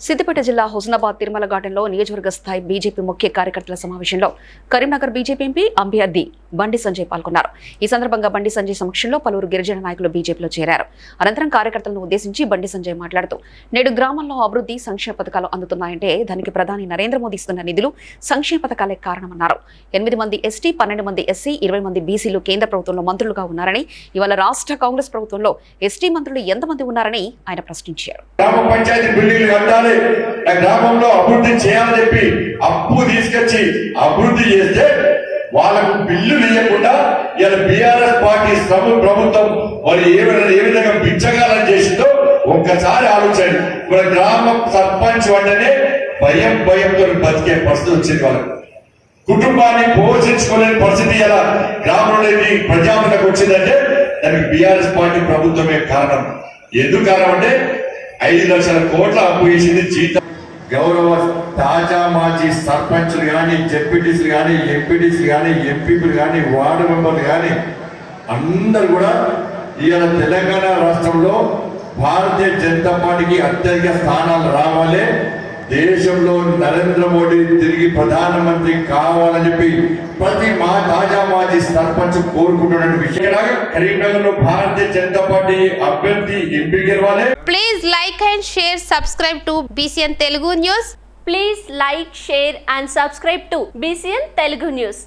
సిద్దిపేట జిల్లా హుస్నాబాద్ తిరుమల గార్డెన్లో నియోజకవర్గ స్థాయి బీజేపీ ముఖ్య కార్యకర్తల సమావేశంలో కరీంనగర్ బీజేపీ ఎంపీ అభ్యర్థి బండి సంజయ్ పాల్గొన్నారు. ఈ సందర్భంగా బండి సంజయ్ సమక్షంలో పలువురు గిరిజన నాయకులు బీజేపీలో చేరారు. అనంతరం కార్యకర్తలను ఉద్దేశించి బండి సంజయ్ మాట్లాడుతూ నేడు గ్రామాల్లో అభివృద్ధి సంక్షేమ పథకాలు అందుతున్నాయంటే దానికి ప్రధాని నరేంద్ర మోదీ ఇస్తున్న నిధులు సంక్షేమ పథకాలే కారణమన్నారు. ఎనిమిది మంది ఎస్టీ పన్నెండు మంది ఎస్సీ ఇరవై మంది బీసీలు కేంద్ర ప్రభుత్వంలో మంత్రులుగా ఉన్నారని ఇవాళ రాష్ట్ర కాంగ్రెస్ ప్రభుత్వంలో ఎస్టీ మంత్రులు ఎంతమంది ఉన్నారని ఆయన ప్రశ్నించారు. గ్రామ పంచాయతీ బిల్డింగ్లు కట్టాలి. గ్రామంలో అభివృద్ధి చేయాలని చెప్పి అప్పు తీసుకొచ్చి అభివృద్ధి చేస్తే వాళ్ళకు ఇల్లు లేకుండా ఇలా బీఆర్ఎస్ పార్టీ శ్రమ ప్రభుత్వం వాళ్ళు ఏ విధంగా ఏ విధంగా బిచ్చగాలని చేసిందో ఒక్కసారి ఆలోచండి మన గ్రామ సర్పంచ్ వంటనే భయం భయంతో బతికే పరిస్థితి వచ్చింది వాళ్ళకి కుటుంబాన్ని పోషించుకోలేని పరిస్థితి ఎలా గ్రామంలోని ప్రజాపతికి వచ్చిందంటే దానికి బీఆర్ఎస్ పార్టీ ప్రభుత్వమే కారణం. ఎందుకు కారణం అంటే ఐదు లక్షల కోట్ల అప్పు చేసింది జీతం. గౌరవ తాజా మాజీ సర్పంచ్లు కానీ జెడ్పీటీసీలు కానీ ఎంపీటీసీలు కానీ ఎంపీపీలు కానీ వార్డు మెంబర్లు కానీ అందరు కూడా ఇవాళ తెలంగాణ రాష్ట్రంలో భారతీయ జనతా పార్టీకి అత్యధిక స్థానాలు రావాలి. దేశంలో నరేంద్ర మోడీ తిరిగి ప్రధానమంత్రి కావాలని చెప్పి ప్రతి మా తాజా మాజీ సర్పంచ్ కోరుకుంటున్న విషయం కరీంనగర్లో భారతీయ జనతా పార్టీ అభ్యర్థి MP please like and share subscribe to BCN Telugu news please like share and subscribe to BCN Telugu news